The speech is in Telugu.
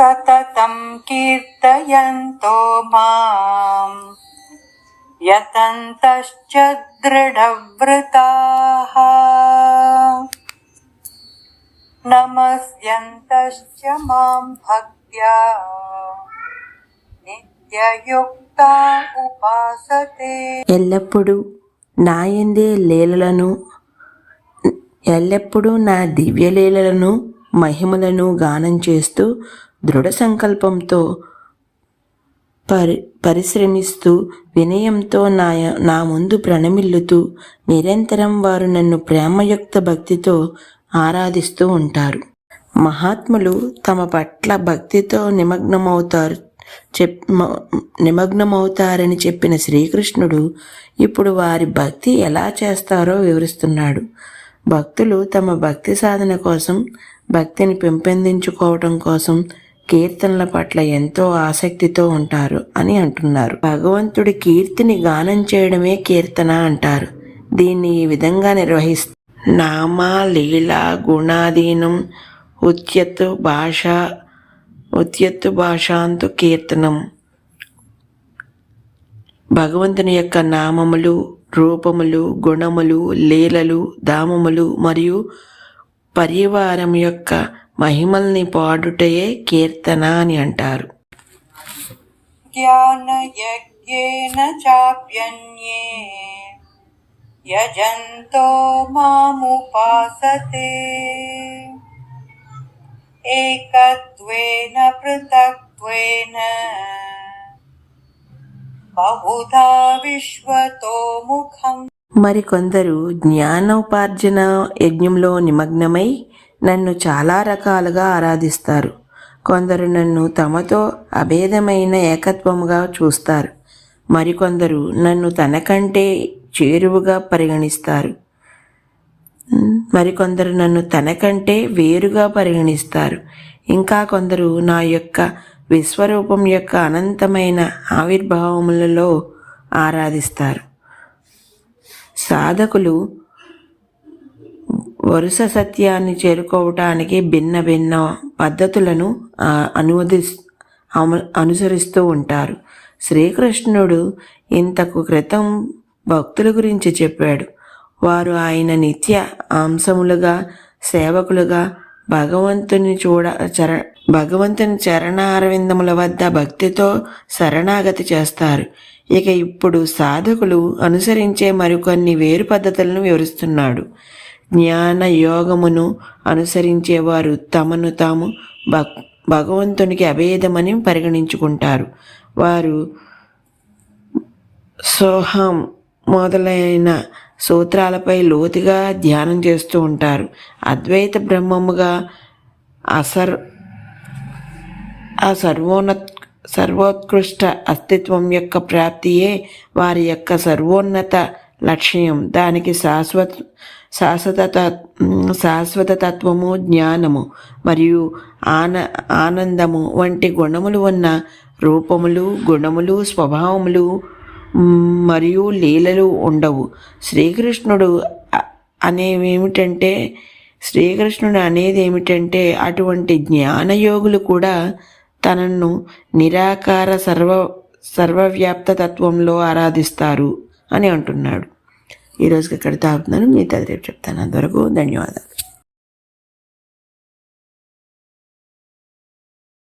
सततं कीर्तयन्तो माम् यतन्तश्च दृढव्रताः नमस्यन्तश्च मां भक्त्या नित्ययुक्ता उपासते ఎల్లప్పుడూ నాయందే లీలలను ఎల్లప్పుడూ నా దివ్యలీలలను మహిమలను గానం చేస్తూ దృఢ సంకల్పంతో పరి పరిశ్రమిస్తూ వినయంతో నా నా ముందు ప్రణమిల్లుతూ నిరంతరం వారు నన్ను ప్రేమయుక్త భక్తితో ఆరాధిస్తూ ఉంటారు. మహాత్ములు తమ పట్ల భక్తితో నిమగ్నమవుతారు చెప్ నిమగ్నమవుతారని చెప్పిన శ్రీకృష్ణుడు ఇప్పుడు వారి భక్తి ఎలా చేస్తారో వివరిస్తున్నాడు. భక్తులు తమ భక్తి సాధన కోసం భక్తిని పెంపొందించుకోవటం కోసం కీర్తనల పట్ల ఎంతో ఆసక్తితో ఉంటారు అని అంటున్నారు. భగవంతుడి కీర్తిని గానం చేయడమే కీర్తన అంటారు. దీన్ని ఈ విధంగా నిర్వహిస్తారు నామ లీల గుణాధీనం ఉత్యత్తు భాష ఉత్యత్తు భాషాంతు కీర్తనం. భగవంతుని యొక్క నామములు రూపములు గుణములు లీలలు దామములు మరియు పరివారం యొక్క మహిమల్ని పాడుటయే కీర్తన అని అంటారు. జ్ఞానయజ్ఞేన చాప్యన్యే యజంతో మాముపాసతే. ఏకత్వేన పృథక్త్వేన బహుధా విశ్వతో ముఖం. మరికొందరు జ్ఞానోపార్జన యజ్ఞంలో నిమగ్నమై నన్ను చాలా రకాలుగా ఆరాధిస్తారు. కొందరు నన్ను తమతో అభేదమైన ఏకత్వముగా చూస్తారు. మరికొందరు నన్ను తనకంటే చేరువుగా పరిగణిస్తారు. మరికొందరు నన్ను తనకంటే వేరుగా పరిగణిస్తారు. ఇంకా కొందరు నా యొక్క విశ్వరూపం యొక్క అనంతమైన ఆవిర్భావములలో ఆరాధిస్తారు. సాధకులు వరుస సత్యాన్ని చేరుకోవటానికి భిన్న భిన్న పద్ధతులను అనువది అనుసరిస్తూ ఉంటారు. శ్రీకృష్ణుడు ఇంతకు క్రితం భక్తుల గురించి చెప్పాడు. వారు ఆయన నిత్య అంశములుగా సేవకులుగా భగవంతుని చూడ చర భగవంతుని చరణారవిందముల వద్ద భక్తితో శరణాగతి చేస్తారు. ఇక ఇప్పుడు సాధకులు అనుసరించే మరికొన్ని వేరు పద్ధతులను వివరిస్తున్నాడు. జ్ఞాన యోగమును అనుసరించేవారు తమను తాము భక్ భగవంతునికి అభేదమని పరిగణించుకుంటారు. వారు సోహం మొదలైన సూత్రాలపై లోతుగా ధ్యానం చేస్తూ ఉంటారు. అద్వైత బ్రహ్మముగా అసర్ ఆ సర్వోన్నత సర్వోత్కృష్ట అస్తిత్వం యొక్క ప్రాప్తియే వారి యొక్క సర్వోన్నత లక్ష్యం. దానికి శాశ్వత శాశ్వత శాశ్వత తత్వము జ్ఞానము మరియు ఆన ఆనందము వంటి గుణములు ఉన్న రూపములు గుణములు స్వభావములు మరియు లీలలు ఉండవు. శ్రీకృష్ణుడు అనేవేమిటంటే శ్రీకృష్ణుడు అనేది ఏమిటంటే అటువంటి జ్ఞానయోగులు కూడా తనను నిరాకార సర్వ సర్వవ్యాప్త తత్వంలో ఆరాధిస్తారు. అని అంటున్నాడు. ఈరోజుకి ఇక్కడ తాగుతున్నాను మీ రేపు చెప్తాను. అంతవరకు ధన్యవాదాలు.